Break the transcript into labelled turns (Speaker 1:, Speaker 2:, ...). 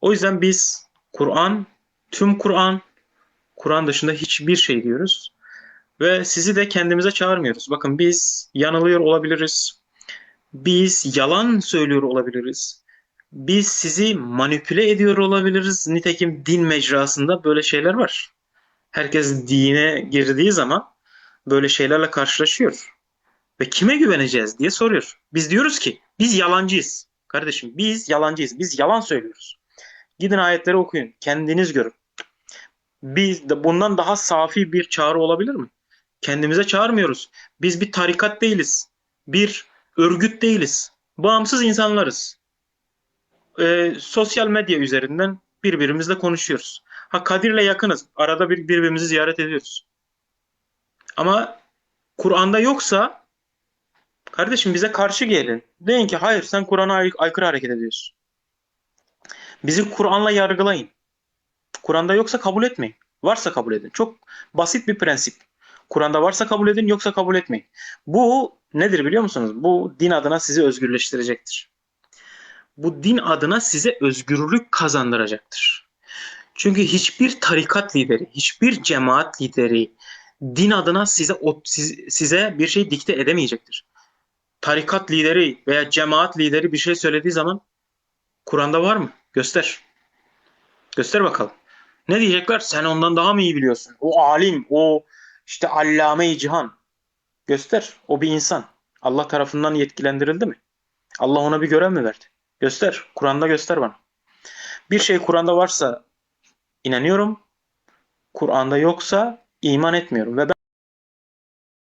Speaker 1: O yüzden biz Kur'an, tüm Kur'an, Kur'an dışında hiçbir şey diyoruz. Ve sizi de kendimize çağırmıyoruz. Bakın biz yanılıyor olabiliriz. Biz yalan söylüyor olabiliriz. Biz sizi manipüle ediyor olabiliriz. Nitekim din mecrasında böyle şeyler var. Herkes dine girdiği zaman böyle şeylerle karşılaşıyor. Ve kime güveneceğiz diye soruyor. Biz diyoruz ki biz yalancıyız. Kardeşim biz yalancıyız. Biz yalan söylüyoruz. Gidin ayetleri okuyun. Kendiniz görün. Biz de bundan daha safi bir çağrı olabilir mi? Kendimize çağırmıyoruz. Biz bir tarikat değiliz. Bir örgüt değiliz. Bağımsız insanlarız. Ee, sosyal medya üzerinden birbirimizle konuşuyoruz. Ha Kadir'le yakınız. Arada bir birbirimizi ziyaret ediyoruz. Ama Kur'an'da yoksa kardeşim bize karşı gelin. Deyin ki hayır sen Kur'an'a ay- aykırı hareket ediyorsun. Bizi Kur'an'la yargılayın. Kur'an'da yoksa kabul etmeyin. Varsa kabul edin. Çok basit bir prensip. Kur'an'da varsa kabul edin, yoksa kabul etmeyin. Bu nedir biliyor musunuz? Bu din adına sizi özgürleştirecektir. Bu din adına size özgürlük kazandıracaktır. Çünkü hiçbir tarikat lideri, hiçbir cemaat lideri din adına size size bir şey dikte edemeyecektir. Tarikat lideri veya cemaat lideri bir şey söylediği zaman Kur'an'da var mı? Göster. Göster bakalım. Ne diyecekler? Sen ondan daha mı iyi biliyorsun? O alim, o işte allame-i cihan. Göster. O bir insan. Allah tarafından yetkilendirildi mi? Allah ona bir görev mi verdi? Göster. Kur'an'da göster bana. Bir şey Kur'an'da varsa inanıyorum. Kur'an'da yoksa iman etmiyorum. Ve ben